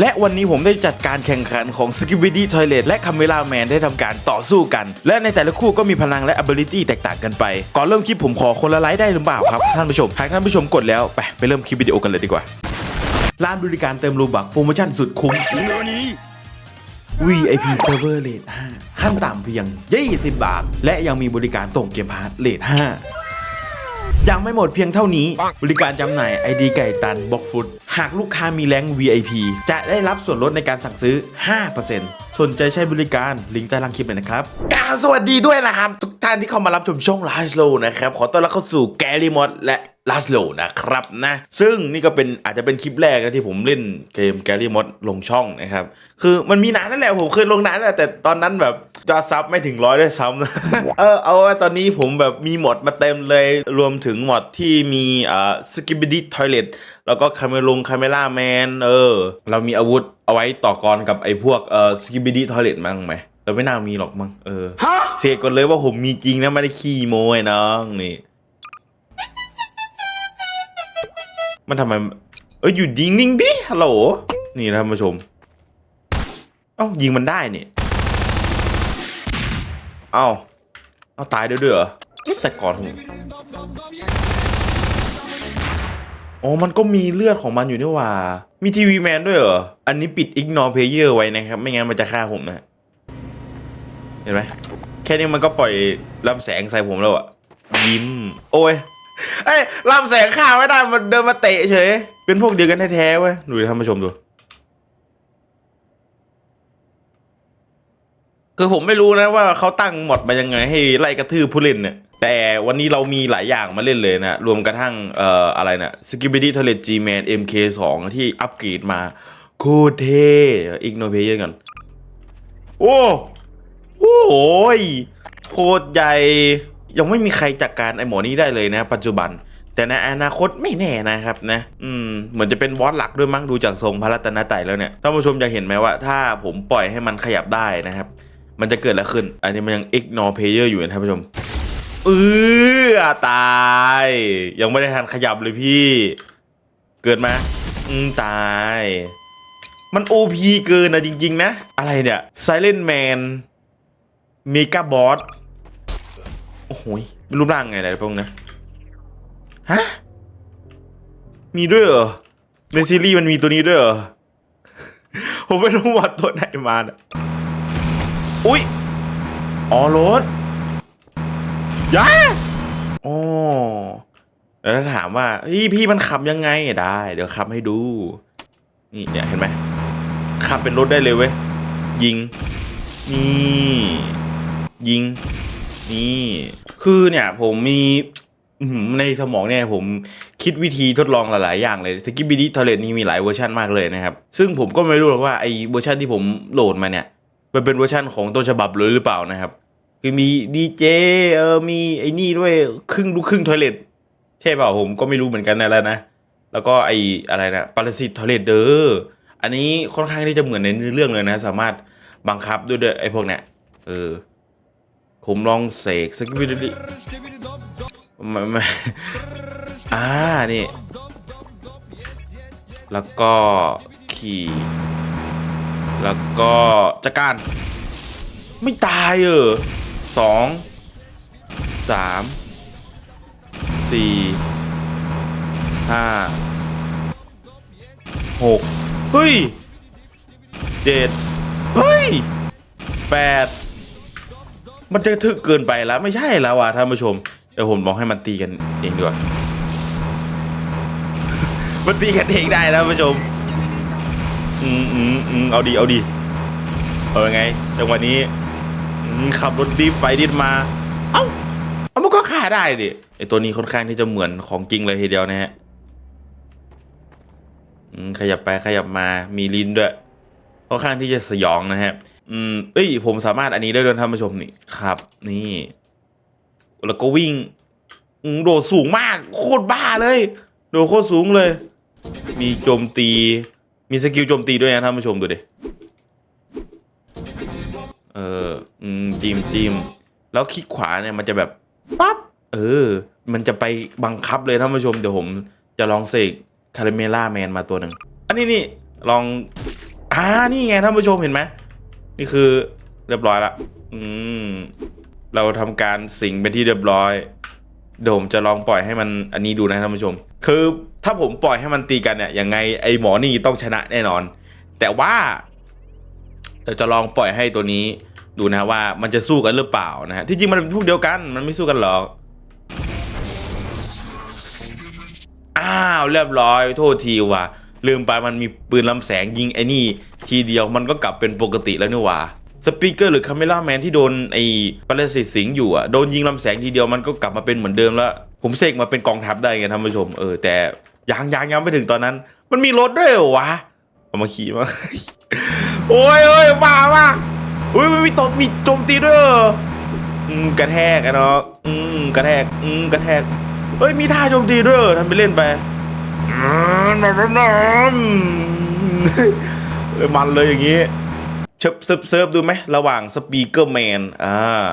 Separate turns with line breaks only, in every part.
และวันนี้ผมได้จัดการแข่งขันของ s k i b i d y Toilet และ Camera Man ได้ทำการต่อสู้กัน และในแต่ละคู่ก็มีพลังและ ability แตกต่างกันไป ก่อนเริ่มคลิปผมขอคนละไลค์ได้หรือเปล่าครับ ท่านผู้ชมหากท่านผู้ชมกดแล้ว ไปไปเริ่มคลิปวิดีโอกันเลยดีกว่า ร้านบริการเติมรูบักโปรโมชั่นสุดคุ้ม VIP Server Rate 5ขั้นต่ำเพียง 20 บาท และยังมีบริการส่งเกมพาร์ทเลท5 ยังไม่หมดเพียงเท่านี้ บริการจำหน่ายไอดีไก่ตันบ็อกฟุตหากลูกค้ามีแรง VIP จะได้รับส่วนลดในการสั่งซื้อ 5%สนใจใช้บริการลิงก์ใต้ล่างคลิปเลยนะครับกาวสวัสดีด้วยนะครับ ทุกท่านที่เข้ามารับชมช่อง l a s l o นะครับ ขอต้อนรับเข้าสู่แกล y มอดและ l a s l o นะครับนะซึ่งนี่ก็เป็นอาจจะเป็นคลิปแรกนะที่ผมเล่นเกมแกล y มอ d ลงช่องนะครับ คือมันมีนานนั่นแหละผมเคยลงนานแล้วแต่ตอนนั้นแบบยอดซับไม่ถึงร้อยด้วยซ้ำเออเอาว่าตอนนี้ผมแบบมีหมดมาเต็มเลยรวมถึงหมดที่มีอ่าสกิบ i ดี้ทอยเลทแล้วก็คาเมลงคาเมล่าแมนเออ เรามีอาวุธเอาไว้ต่อกรกับไอ้พวกเอ่อสกิบ i ดี้ทอยเลทมั้งไหมเราไม่น่ามีหรอกมั้งเออเสกก่อนเลยว่าผมมีจริงนะไม่ได้ขี้โม้ไอ้น้องนี่ มันทำไม เอ้ยอยู่ยิงนิ่งดิฮัลโหล นี่นะท่านผู้ชม เอ้ายิงมันได้นี่เอ้าเอาตายด้วยเด้อเอ๊ะแต่ก่อนผมอ๋อ มันก็มีเลือดของมันอยู่นี่ว่า มีทีวีแมนด้วยเหรอ อันนี้ปิด ignore player ไว้นะครับ ไม่งั้นมันจะฆ่าผมนะ เห็นไหม แค่นี้มันก็ปล่อยลำแสงใส่ผมแล้วอะยิ้ม โอ้ย เอ้ยลำแสงฆ่าไม่ได้มันเดินมาเตะเฉย เป็นพวกเดียวกันแท้ๆเว้ยดูท่านผู้ชมดู คือผมไม่รู้นะว่าเขาตั้งหมดมายังไงให้ไล่กระทืบผู้เล่นเนี่ย แต่วันนี้เรามีหลายอย่างมาเล่นเลยนะ รวมกระทั่งเอ่ออะไรนะ s k i b i d y Toilet G-Man MK2 ที่อัปเกรดมา โคตรเท่อีกโนเพเยอร์กัน โอ้ โอ้โหโคตรใหญ่ ยังไม่มีใครจัดการไอหมอนี้ได้เลยนะ ปัจจุบัน แต่ในอนาคตไม่แน่นะครับนะ อืมเหมือนจะเป็นวอสหลักด้วยมั้งดูจากทรงพระรัตนตรัยแล้วเนี่ยท่านผู้ชมจะเห็นไหมว่า ถ้าผมปล่อยให้มันขยับได้นะครับ มันจะเกิดอะไรขึ้น อันนี้มันยัง ignore player อยู่นะท่านผู้ชมเออตาย ยังไม่ได้ทันขยับเลยพี่ เกิดมาอืมตาย มัน OP เกินนะจริง ๆ นะ อะไรเนี่ย Silent Man Mega Boss โอ้ โหยไม่รูปร่างไงอะไรพวกนี้ฮะมีด้วยเหรอในซีรีส์มันมีตัวนี้ด้วยเหรอผมไม่รู้ว่าตัวไหนมานะอุ้ยอ๋อรถยาอ๋อแล้วถ้าถามว่าเฮ้ยพี่มันขับยังไงได้ เดี๋ยวขับให้ดู นี่เนี่ยเห็นไหมขับเป็นรถได้เลยเว้ยยิง นี่ ยิง นี่ คือเนี่ยผมมีในสมองเนี่ยผมคิดวิธีทดลองหลาย ๆ อย่างเลยสกิบบิดี้ทอเลตนี่มีหลายเวอร์ชันมากเลยนะครับ ซึ่งผมก็ไม่รู้หรอกว่าไอเวอร์ชันที่ผมโหลดมาเนี่ยมันเป็นเวอร์ชันของต้นฉบับเลยหรือเปล่านะครับ คือมีดีเจเออมีไอ้นี่ด้วยครึ่งลูกครึ่งทอเลตใช่เปล่าผมก็ไม่รู้เหมือนกันนะแล้วนะ แล้วก็ไออะไรนะปรสิตทอเลตเดอร์อันนี้ค่อนข้างที่จะเหมือนในเรื่องเลยนะ สามารถบังคับด้วยด้วยไอ้พวกเนี้ยเออ ผมลองเสกสกิบิดีไม่ไม่อ่า นี่ แล้วก็ ขี่ แล้วก็จัดการ ไม่ตายเออสองสามสี่ห้าหกเฮ้ยเจ็ดเฮ้ยแปด มันจะถึกเกินไปแล้วไม่ใช่แล้วว่ะท่านผู้ชม เดี๋ยวผมบอกให้มันตีกันเองดีกว่า มันตีกันเองได้นะท่านผู้ชม อืมอืมอืมเอาดีเอาดี เอายังไงจังหวะนี้อืมขับรถดิฟไปดิฟมา เอ้าเอามันก็ฆ่าได้ดิไอตัวนี้ค่อนข้างที่จะเหมือนของจริงเลยทีเดียวนะฮะอืมขยับไปขยับมามีลิ้นด้วยค่อนข้างที่จะสยองนะฮะ อืมเอ้ย ผมสามารถอันนี้ได้ด้วยท่านผู้ชมนี่ครับ นี่ แล้วก็วิ่งโดดสูงมาก โคตรบ้าเลย โดดโคตรสูงเลย มีโจมตี มีสกิลโจมตีด้วยนะท่านผู้ชมดูดิเออจิมจิมแล้วคลิกขวาเนี่ยมันจะแบบปั๊บเออ มันจะไปบังคับเลยท่านผู้ชมเดี๋ยวผมจะลองเสกคาราเมล่าแมนมาตัวหนึ่งอันนี้นี่ลองอ่านี่ไงท่านผู้ชมเห็นไหม นี่คือเรียบร้อยละอืม เราทำการสิงเป็นที่เรียบร้อย เดี๋ยวผมจะลองปล่อยให้มันอันนี้ดูนะท่านผู้ชม คือถ้าผมปล่อยให้มันตีกันเนี่ยยังไงไอหมอนี่ต้องชนะแน่นอน แต่ว่าเราจะลองปล่อยให้ตัวนี้ดูนะว่ามันจะสู้กันหรือเปล่านะฮะที่จริงมันเป็นพวกเดียวกันมันไม่สู้กันหรอกอ้าวเรียบร้อยโทษทีว่ะ ลืมไปมันมีปืนลำแสงยิงไอ้นี่ทีเดียวมันก็กลับเป็นปกติแล้วนี่หว่าสปีกเกอร์หรือคาเมล่าแมนที่โดนไอ้ปรสิตสิงอยู่อะโดนยิงลำแสงทีเดียวมันก็กลับมาเป็นเหมือนเดิมแล้ว ผมเสกมาเป็นกองทัพได้ไงท่านผู้ชมเออแต่ยังยังยังไม่ถึงตอนนั้น มันมีรถด้วยเหรอวะเอามาขี่มาโอ้ยโอ้ยบ้ามากอุ้ยมีตบมีโจมตีด้วยอืมกระแทกอะเนาะอืมกระแทกอืมกระแทกเฮ้ยมีท่าโจมตีด้วยเหรอทำไปเล่นไป มันเออมันเลยอย่างงี้เชิบเซิฟเซิฟดูไหมระหว่างสปีกเกอร์แมนอ่า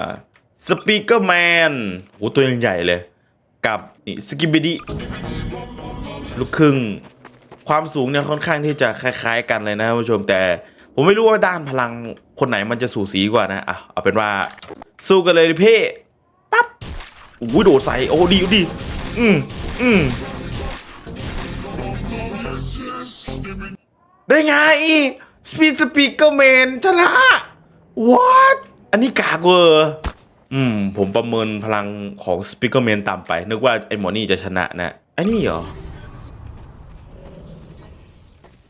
สปีกเกอร์แมนโอ้ตัวยังใหญ่เลย กับนี่สกิบบิดีลูกครึ่ง ความสูงเนี่ยค่อนข้างที่จะคล้าย ๆ กันเลยนะท่านผู้ชมแต่ ผมไม่รู้ว่าด้านพลังคนไหนมันจะสูสีกว่านะอะเอาเป็นว่า สู้กันเลยดิเพ่ปั๊บอุ้ยโดดใส่โอ้ดีดีอืมอืม ได้ไงสปีดสปีกเกอร์แมนชนะ what อันนี้กากเวอร์อืม ผมประเมินพลังของสปีกเกอร์แมนต่ำไป นึกว่าไอ้หมอนี่จะชนะนะไอ้นี่เหรอ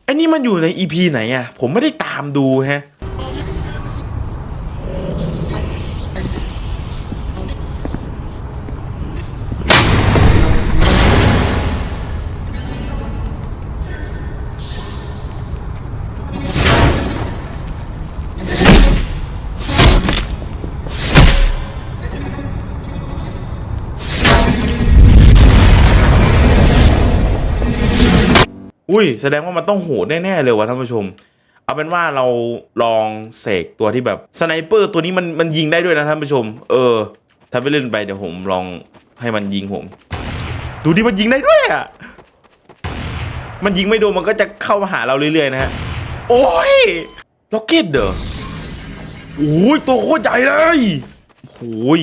ไอ้นี่มันอยู่ในอีพีไหนอะผมไม่ได้ตามดูแฮะ อุ้ยแสดงว่ามันต้องโหดแน่ๆเลยวะท่านผู้ชม เอาเป็นว่าเราลองเสกตัวที่แบบสไนเปอร์ตัวนี้มันมันยิงได้ด้วยนะท่านผู้ชม เออ ถ้าไปเล่นไปเดี๋ยวผมลองให้มันยิงผม ดูดิมันยิงได้ด้วยอะมันยิงไม่โดนมันก็จะเข้ามาหาเราเรื่อยๆนะฮะ โอ้ยล็อกเก็ตเด้อโอ้ยตัวโคตรใหญ่เลยโอ้ย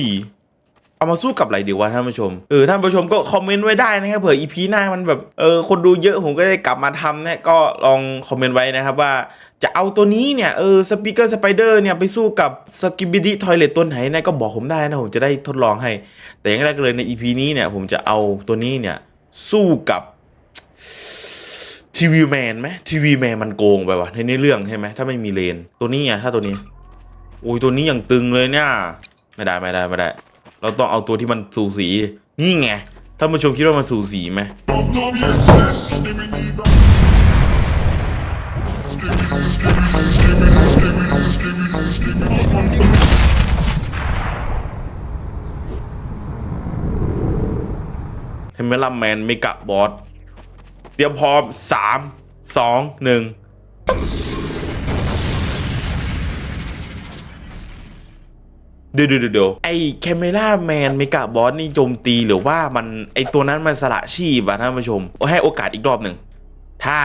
เอามาสู้กับอะไรดีวะท่านผู้ชมเออท่านผู้ชมก็คอมเมนต์ไว้ได้นะครับเผื่ออีพีหน้ามันแบบเออคนดูเยอะผมก็ได้กลับมาทำเนี่ยก็ลองคอมเมนต์ไว้นะครับว่าจะเอาตัวนี้เนี่ยเออสปีกเกอร์สไปเดอร์เนี่ยไปสู้กับสกิบิดี้ทอยเลตตัวไหนเนี่ยก็บอกผมได้นะผมจะได้ทดลองให้ แต่อย่างแรกเลยในอีพีนี้เนี่ยผมจะเอาตัวนี้เนี่ยสู้กับทีวีแมนไหมทีวีแมนมันโกงไปวะในเรื่องใช่ไหมถ้าไม่มีเลน ตัวนี้อะถ้าตัวนี้โอ้ยตัวนี้อย่างตึงเลยเนี่ย ไม่ได้ไม่ได้ไม่ได้ เราต้องเอาตัวที่มันสูสี นี่ไงท่านผู้ชมคิดว่ามันสูสีไหมเทมเมลัมแมนเมกะบอสเตรียมพร้อมสามสองหนึ่ง ดี๋ยวเดี๋ยวเดี๋ยวไอ้แคมเมล่าแมนเมกะบอสนี่โจมตีหรือว่ามันไอ้ตัวนั้นมันสละชีพอะท่านผู้ชมให้โอกาสอีกรอบหนึ่งถ้า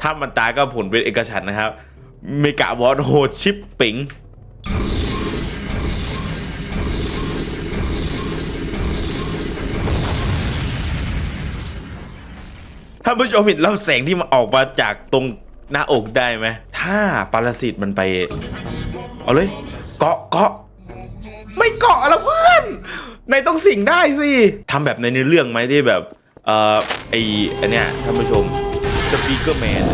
ถ้ามันตายก็ผลเป็นเอกฉันนะครับ เมกะบอสโหดชิปปิงท่านผู้ชมเห็นลำแสงที่มันออกมาจากตรงหน้าอกได้ไหม ถ้าปรสิตมันไป เอาเลย เกาะเกาะ ไม่เกาะแล้วเพื่อนนายต้องสิ่งได้สิทำแบบในเนื้อเรื่องไหมที่แบบเอ่อไออันเนี้ยท่านผู้ชมสปีกเกอร์แมน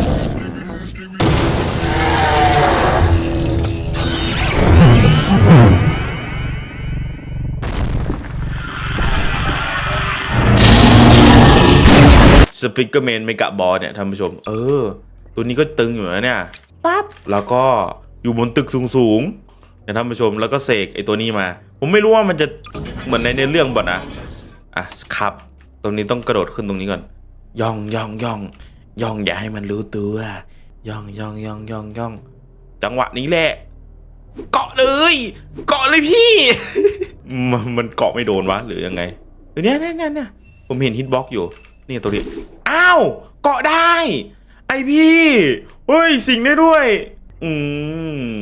สปิเกอร์แมนเมกะบอลเนี่ยท่านผู้ชม เออ ตัวนี้ก็ตึงอยู่นะเนี่ยปั๊บแล้วก็อยู่บนตึกสูงๆ นะท่านผู้ชมแล้วก็เสกไอตัวนี้มา ผมไม่รู้ว่ามันจะเหมือนในในเรื่องบ่นะอะครับตรงนี้ต้องกระโดดขึ้นตรงนี้ก่อน ย่องย่องย่องย่องอย่าให้มันรู้ตัวย่องย่องย่องย่องย่องจังหวะนี้แหละ เกาะเลย เกาะเลยพี่ มันมันเกาะไม่โดนวะหรือยังไงเนี่ยเนี่ยเนี่ยเนี่ยผมเห็นฮิตบ็อกอยู่ นี่ตัวนี้อ้าวเกาะได้ ไอพี่เฮ้ยสิงได้ด้วย อื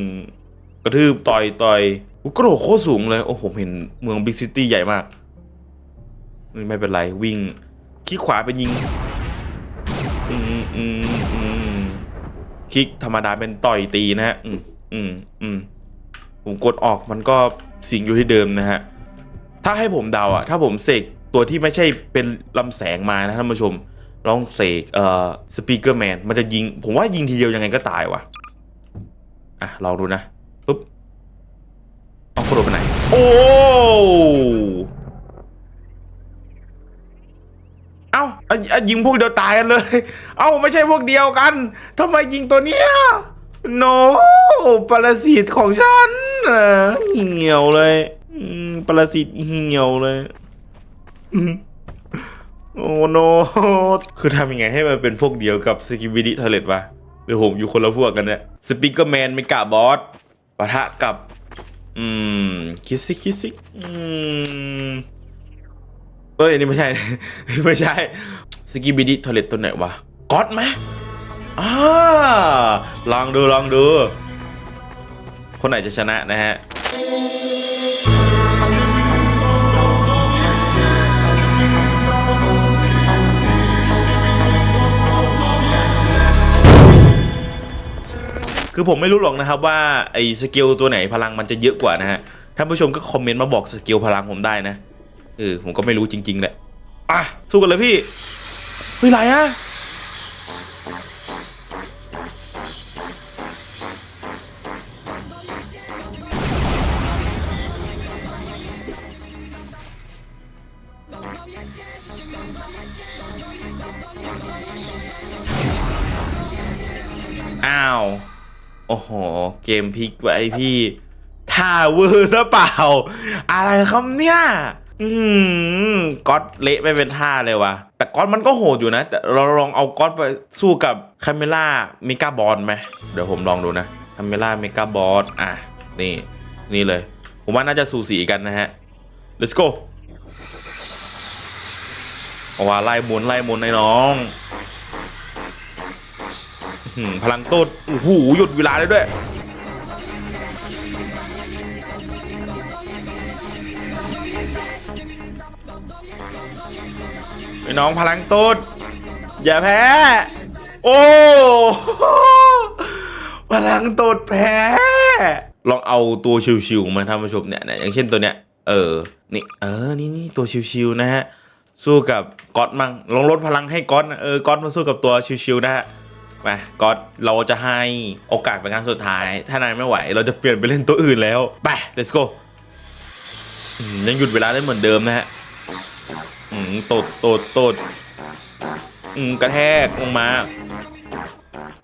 ม กระทืบต่อยต่อยอุ๊ยกระโดดโคตรสูงเลย โอ้โหผมเห็นเมืองบิ๊กซิตี้ใหญ่มาก ไม่เป็นไรวิ่งคลิกขวาไปยิงอืมอืมอืมคลิกธรรมดาเป็นต่อยตีนะฮะอืมอืมอืมผมกดออกมันก็สิงอยู่ที่เดิมนะฮะ ถ้าให้ผมเดาอะถ้าผมเสกตัวที่ไม่ใช่เป็นลำแสงมานะท่านผู้ชมลองเสกเอ่อสปีกเกอร์แมนมันจะยิง ผมว่ายิงทีเดียวยังไงก็ตายวะอะลองดูนะ เอากระโดดไปไหน โอ้เอ้าอะอะยิงพวกเดียวตายกันเลย เอ้าไม่ใช่พวกเดียวกันทำไมยิงตัวเนี้ยโนปรสิตของฉันเหี่ยวเลยปรสิตเหี่ยวเลยโอ้โนคือทำยังไงให้มันเป็นพวกเดียวกับสกิบิดิทอเลตวะหรือผมอยู่คนละพวกกันเนี่ยสปิเกอร์แมนเมกาบอสปะทะกับ อืม คิสซิคิสซิอืมเอ้ยอันนี่ไม่ใช่ ไม่ใช่ สกิบิดิทอเลตตัวไหนวะก๊อตไหมอ่าลองดูลองดู คนไหนจะชนะนะฮะ คือผมไม่รู้หรอกนะครับว่าไอ้สกิลตัวไหนพลังมันจะเยอะกว่านะฮะท่านผู้ชมก็คอมเมนต์มาบอกสกิลพลังผมได้นะเออผมก็ไม่รู้จริงๆแหละอะสู้กันเลยพี่เฮ้ยไรอะอ้าว โอ้โห เกมพลิกไว้พี่ท่าเวอร์ซะเปล่า อะไรครับเนี่ย อืมก๊อตเละไม่เป็นท่าเลยวะแต่ก๊อตมันก็โหดอยู่นะ แต่เราลองเอาก๊อตไปสู้กับคาเมล่าเมกาบอลไหมเดี๋ยวผมลองดูนะคาเมล่าเมกาบอลอะ นี่ นี่เลย ผมว่าน่าจะสูสีกันนะฮะ let's go เอว่าไล่หมุนไล่หมุนในน้อง พลังโต้โอ้โหหยุดเวลาได้ด้วยไอ้น้องพลังโต้อย่าแพ้ โอ้พลังโตดแพ้ ลองเอาตัวชิวๆมาท่านผู้ชมเนี่ยอย่างเช่นตัวเนี้ย เออ นี่ เออ นี่นี่ตัวชิวๆนะฮะสู้กับก๊อตมั่งลองลดพลังให้ก๊อตนเออก๊อตมาสู้กับตัวชิวๆนะฮะ ไปก๊อตเราจะให้โอกาสเป็นครั้งสุดท้าย ถ้านายไม่ไหว เราจะเปลี่ยนไปเล่นตัวอื่นแล้ว ไป let's go ยังหยุดเวลาได้เหมือนเดิมนะฮะตดตดตดกระแทกลงมา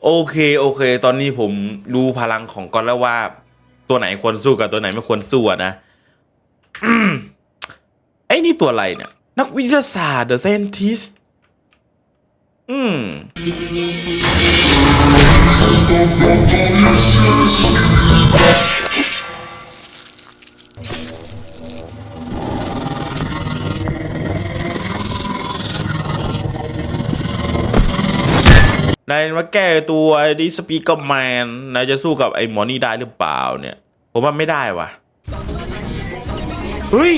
โอเคโอเค ตอนนี้ผมรู้พลังของก๊อตแล้วว่า ตัวไหนควรสู้กับตัวไหนไม่ควรสู้นะอไอ้นี่ตัวอะไรเนี่ย นักวิทยาศาสตร์ The Scientist มนายมาแก้ตัวไอ้ดิสปีกแมนนายจะสู้กับไอ้หมอนี่ได้หรือเปล่าเนี่ย ผมว่าไม่ได้ว่ะ เฮ้ย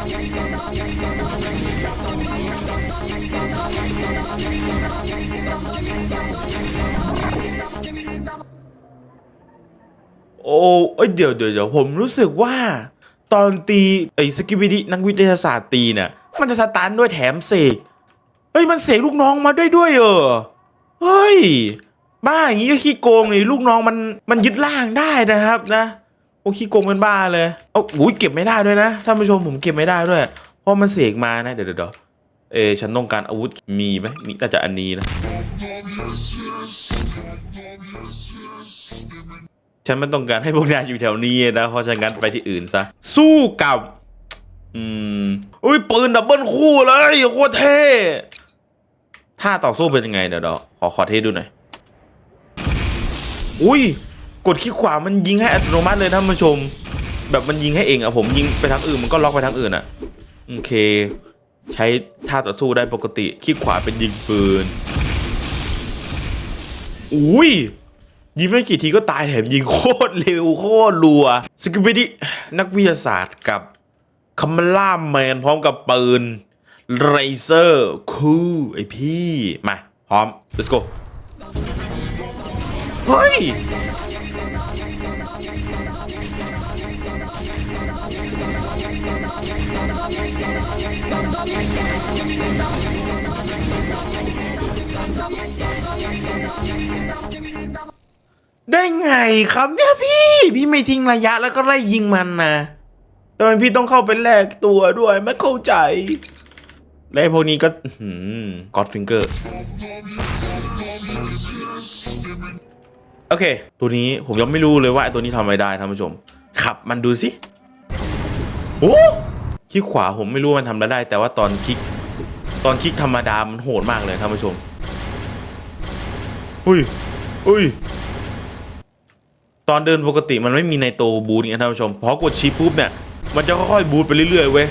โอ้เอ้ยเดี๋ยวเดี๋ยวเดี๋ยวผมรู้สึกว่า ตอนตีไอ้สกิบิดินักวิทยาศาสตร์ตีเนี่ยมันจะสตันด้วยแถมเสกเฮ้ยมันเสกลูกน้องมาด้วยด้วยเออเฮ้ย บ้าอย่างงี้ก็ขี้โกงเลยลูกน้องมันมันยึดร่างได้นะครับนะ โอ้ขี้โกงเป็นบ้าเลยเอาอุ้ยเก็บไม่ได้ด้วยนะท่านผู้ชมผมเก็บไม่ได้ด้วย เพราะมันเสกมานะเดี๋ยวเดี๋ยวเอฉันต้องการอาวุธมีไหมมีแต่จะอันนี้นะ ฉันไม่ต้องการให้พวกนายอยู่แถวนี้นะ เพราะฉะนั้นไปที่อื่นซะ สู้กับ อืมอุ้ยปืนดับเบิลคู่เลยโคตรเท่ท่าต่อสู้เป็นยังไงเดี๋ยวเดี๋ยวขอขอเทสดูหน่อย อุ้ย กดคลิกขวามันยิงให้อัตโนมัติเลยท่านผู้ชม แบบมันยิงให้เองอะผมยิงไปทางอื่นมันก็ล็อกไปทางอื่นอะโอเค ใช้ท่าต่อสู้ได้ปกติคลิกขวาเป็นยิงปืนอุ้ยยิงไม่กี่ทีก็ตายแถมยิงโคตรเร็วโคตรรัวสกิปปิดินักวิทยาศาสตร์กับคัมล่าแมนพร้อมกับปืนไรเซอร์คูไอพี่ มา พร้อม let's go เฮ้ย ได้ไงครับเนี่ยพี่ พี่ไม่ทิ้งระยะแล้วก็ไล่ยิงมันนะทำไมพี่ต้องเข้าไปแลกตัวด้วยไม่เข้าใจ และพวกนี้ก็กอดฟิงเกอร์ โอเค ตัวนี้ผมยังไม่รู้เลยว่าไอ้ตัวนี้ทำอะไรได้ท่านผู้ชม ขับมันดูสิ โอ้ คลิกขวาผมไม่รู้มันทำอะไรได้ แต่ว่าตอนคลิกตอนคลิกธรรมดามันโหดมากเลยท่านผู้ชม อุ้ย อุ้ย ตอนเดินปกติมันไม่มีในโตบูทเนี่ยท่านผู้ชม พอกดชิปปุ๊บเนี่ย มันจะค่อยๆบูทไปเรื่อยๆเว้ย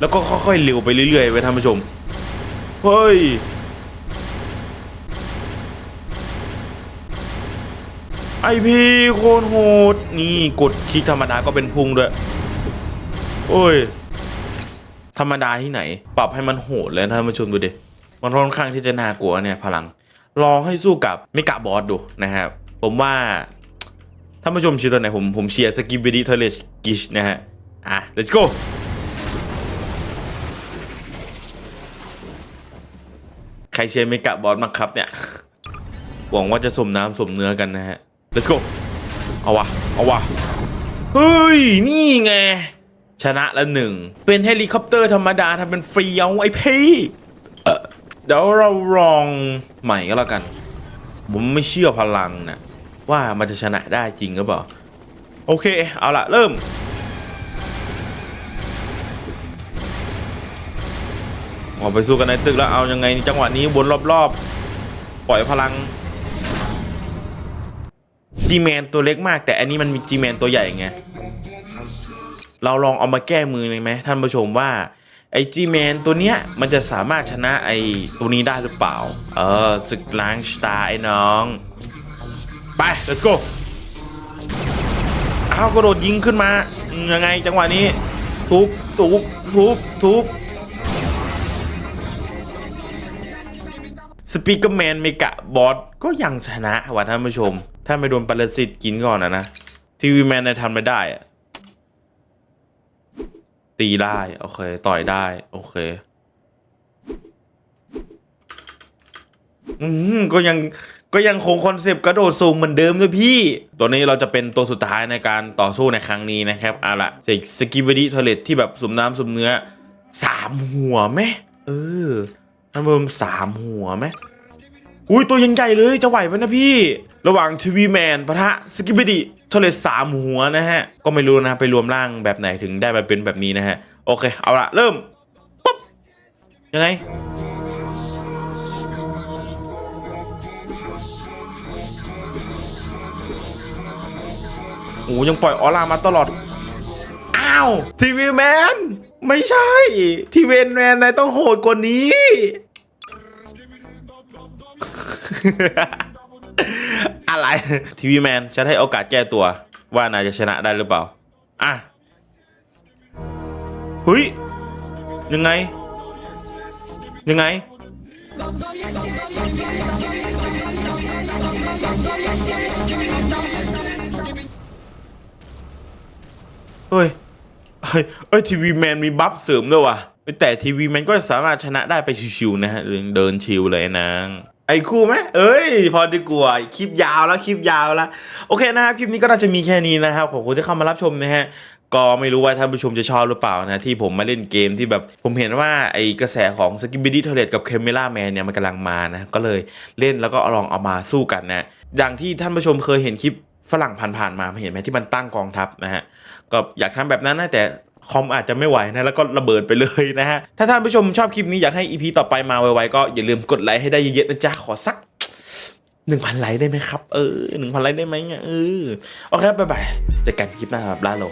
แล้วก็ค่อยๆเร็วไปเรื่อยๆเว้ยท่านผู้ชม เฮ้ยไอพีโคนโหด นี่กดคลิกธรรมดาก็เป็นพุงด้วย โอ้ย ธรรมดาที่ไหน ปรับให้มันโหดเลยนะท่านผู้ชมดูดิมันค่อนข้างที่จะน่ากลัวเนี่ยพลัง ลองให้สู้กับเมกะบอสดูนะครับ ผมว่าท่านผู้ชมเชียร์ตัวไหนผมผมเชียร์สกิบ b ดีเทเลชกิชนะฮะ อะ let's go ใครเชียร์เมกะบอสบ้างครับเนี่ย หวังว่าจะสมน้ำสมเนื้อกันนะฮะ let's go เอาวะ เอาวะ เฮ้ย นี่ไง ชนะละหนึ่ง เป็นเฮลิคอปเตอร์ธรรมดาทำเป็นฟรีเอาไอ้พี่เอ่อเดี๋ยวเราลองใหม่ก็แล้วกัน ผมไม่เชื่อพลังนะว่ามันจะชนะได้จริงหรือเปล่า โอเค เอาละเริ่มออกไปสู้กันในตึกแล้วเอายังไงจังหวะนี้วนรอบๆ ปล่อยพลังจีแมนตัวเล็กมาก แต่อันนี้มันมีจีแมนตัวใหญ่ไง เราลองเอามาแก้มือเลยไหมท่านผู้ชมว่าไอจีแมนตัวเนี้ยมันจะสามารถชนะไอตัวนี้ได้หรือเปล่า เออศึกล้างสตาร์ไอ้น้อง ไป let's go อ้าวกระโดดยิงขึ้นมา ยังไงจังหวะนี้ ทุบทุบทุบทุบสปีกเกอร์แมนเมกะบอสก็ยังชนะว่ะท่านผู้ชม ถ้าไม่โดนปรสิตกินก่อนนะนะ ทีวีแมนเนี่ยทำไม่ได้อะ ตีได้ โอเค ต่อยได้ โอเค อืมก็ยังก็ยังคงคอนเซปต์กระโดดสูงเหมือนเดิมเลยพี่ ตัวนี้เราจะเป็นตัวสุดท้ายในการต่อสู้ในครั้งนี้นะครับเอาละเสกสกิบดีทอเลตที่แบบสุมน้ำสุมเนื้อสามหัวไหมเออท่านผู้ชมสามหัวไหม อุ้ยตัวยังใหญ่เลยจะไหวไหมนะพี่ ระหว่างทีวีแมนปะทะสกิบดีทอเลสามหัวนะฮะ ก็ไม่รู้นะไปรวมร่างแบบไหนถึงได้มาเป็นแบบนี้นะฮะ โอเค เอาละเริ่มปุ๊บยังไงโอ้ยังปล่อยออร่ามาตลอด อ้าวทีวีแมน ไม่ใช่ ทีเวีแมนนายต้องโหดกว่านี้ อะไรทีวีแมนฉันให้โอกาสแก้ตัว ว่านายจะชนะได้หรือเปล่า อะเฮ้ยยังไง ยังไง เฮ้ยเฮ้เอ้ยทีวีแมนมีบัฟเสริมด้วยว่ะแต่ทีวีแมนก็สามารถชนะได้ไปชิวๆนะฮะเดินชิวเลยนาง ไอ้คู่ไหมเอ้ย พอดีกว่าคลิปยาวแล้วคลิปยาวแล้ว โอเคนะครับคลิปนี้ก็น่าจะมีแค่นี้นะครับขอบคุณที่เข้ามารับชมนะฮะก็ไม่รู้ว่าท่านผู้ชมจะชอบหรือเปล่านะ ที่ผมมาเล่นเกมที่แบบผมเห็นว่าไอ้กระแสของสกิบ b ดี้เทเลตกับเคมเมล่าแมนเนี่ยมันกำลังมานะ ก็เลยเล่นแล้วก็ลองเอามาสู้กันนะ อย่างที่ท่านผู้ชมเคยเห็นคลิปฝรั่งผ่านๆมาเห็นไหมที่มันตั้งกองทัพนะฮะก็อยากทำแบบนั้นนะแต่ คอมอาจจะไม่ไหวนะแล้วก็ระเบิดไปเลยนะฮะ ถ้าท่านผู้ชมชอบคลิปนี้อยากให้ EP ต่อไปมาไวๆก็อย่าลืมกดไลค์ให้ได้เยอะๆนะจ๊ะขอสักหนึ่งพันไลค์ได้ไหมครับ เออหนึ่งพันไลค์ได้ไหมเนี่ยเออโอเคบ๊ายบายเจอกันคลิปหน้าครับลาโล